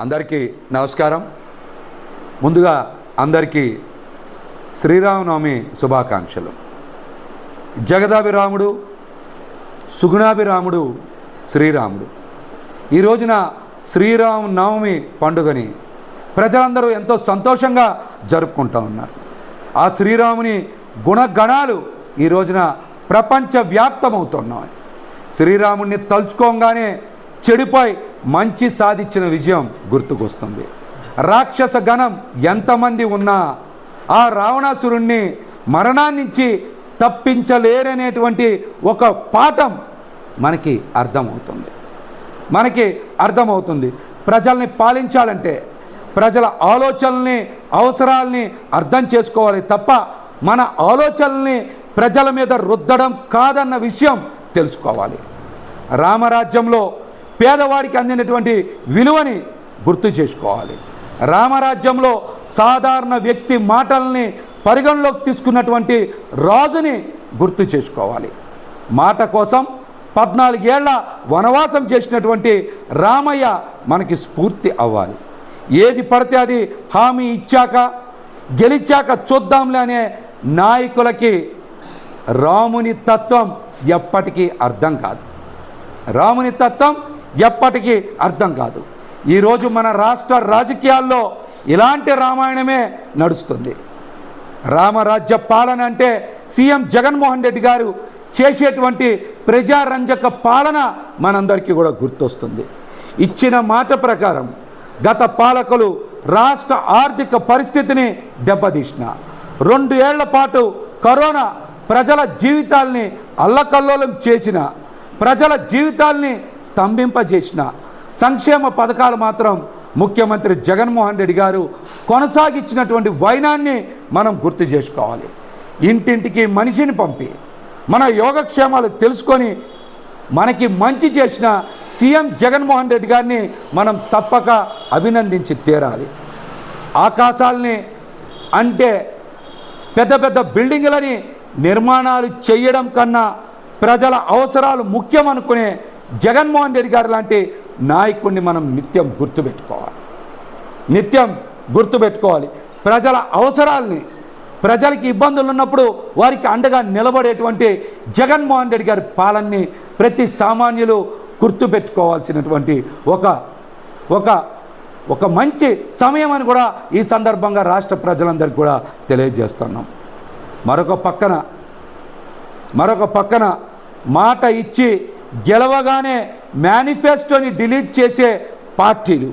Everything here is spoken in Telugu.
అందరికీ నమస్కారం. ముందుగా అందరికీ శ్రీరామనవమి శుభాకాంక్షలు. జగదాభిరాముడు సుగుణాభిరాముడు శ్రీరాముడు. ఈ రోజున శ్రీరామ నవమి పండుగని ప్రజలందరూ ఎంతో సంతోషంగా జరుపుకుంటూ ఉన్నారు. ఆ శ్రీరాముని గుణగణాలు ఈ రోజున ప్రపంచవ్యాప్తమవుతున్నాయి. శ్రీరాముడిని తలుచుకోగానే చెడిపోయి మంచి సాధించిన విజయం గుర్తుకొస్తుంది. రాక్షస గణం ఎంతమంది ఉన్నా ఆ రావణాసురుణ్ణి మరణాన్నించి తప్పించలేరనేటువంటి ఒక పాఠం మనకి అర్థమవుతుంది. మనకి అర్థమవుతుంది. ప్రజల్ని పాలించాలంటే ప్రజల ఆలోచనల్ని అవసరాల్ని అర్థం చేసుకోవాలి తప్ప మన ఆలోచనల్ని ప్రజల మీద రుద్దడం కాదన్న విషయం తెలుసుకోవాలి. రామరాజ్యంలో పేదవాడికి అందినటువంటి విలువని గుర్తు చేసుకోవాలి. రామరాజ్యంలో సాధారణ వ్యక్తి మాటల్ని పరిగణలోకి తీసుకున్నటువంటి రాజుని గుర్తు చేసుకోవాలి. మాట కోసం పద్నాలుగేళ్ళ వనవాసం చేసినటువంటి రామయ్య మనకి స్ఫూర్తి అవ్వాలి. ఏది పడితే అది హామీ ఇచ్చాక గెలిచాక చూద్దాంలే అనే నాయకులకి రాముని తత్వం ఎప్పటికీ అర్థం కాదు. రాముని తత్వం ఎప్పటికీ అర్థం కాదు. ఈరోజు మన రాష్ట్ర రాజకీయాల్లో ఇలాంటి రామాయణమే నడుస్తుంది. రామరాజ్య పాలన అంటే సీఎం జగన్మోహన్ రెడ్డి గారు చేసేటువంటి ప్రజారంజక పాలన మనందరికీ కూడా గుర్తొస్తుంది. ఇచ్చిన మాట ప్రకారం గత పాలకులు రాష్ట్ర ఆర్థిక పరిస్థితిని దెబ్బతీసిన. రెండు ఏళ్ళ పాటు కరోనా ప్రజల జీవితాల్ని అల్లకల్లోలం చేసిన ప్రజల జీవితాల్ని స్తంభింపజేసిన సంక్షేమ పథకాలు మాత్రం ముఖ్యమంత్రి జగన్మోహన్ రెడ్డి గారు కొనసాగించినటువంటి వైనాన్ని మనం గుర్తు చేసుకోవాలి. ఇంటింటికి మనిషిని పంపి మన యోగక్షేమాలు తెలుసుకొని మనకి మంచి చేసిన సీఎం జగన్మోహన్ రెడ్డి గారిని మనం తప్పక అభినందించి తీరాలి. ఆకాశాల్ని అంటే పెద్ద పెద్ద బిల్డింగులని నిర్మాణాలు చేయడం కన్నా ప్రజల అవసరాలు ముఖ్యం అనుకునే జగన్మోహన్ రెడ్డి గారు లాంటి నాయకుడిని మనం నిత్యం గుర్తుపెట్టుకోవాలి. నిత్యం గుర్తుపెట్టుకోవాలి. ప్రజల అవసరాల్ని ప్రజలకి ఇబ్బందులు ఉన్నప్పుడు వారికి అండగా నిలబడేటువంటి జగన్మోహన్ రెడ్డి గారి పాలనని ప్రతి సామాన్యులు గుర్తుపెట్టుకోవాల్సినటువంటి ఒక ఒక ఒక మంచి సమయం అని కూడా ఈ సందర్భంగా రాష్ట్ర ప్రజలందరికీ కూడా తెలియజేస్తున్నాం. మరొక పక్కన మరొక పక్కన మాట ఇచ్చి గెలవగానే మేనిఫెస్టోని డిలీట్ చేసే పార్టీలు.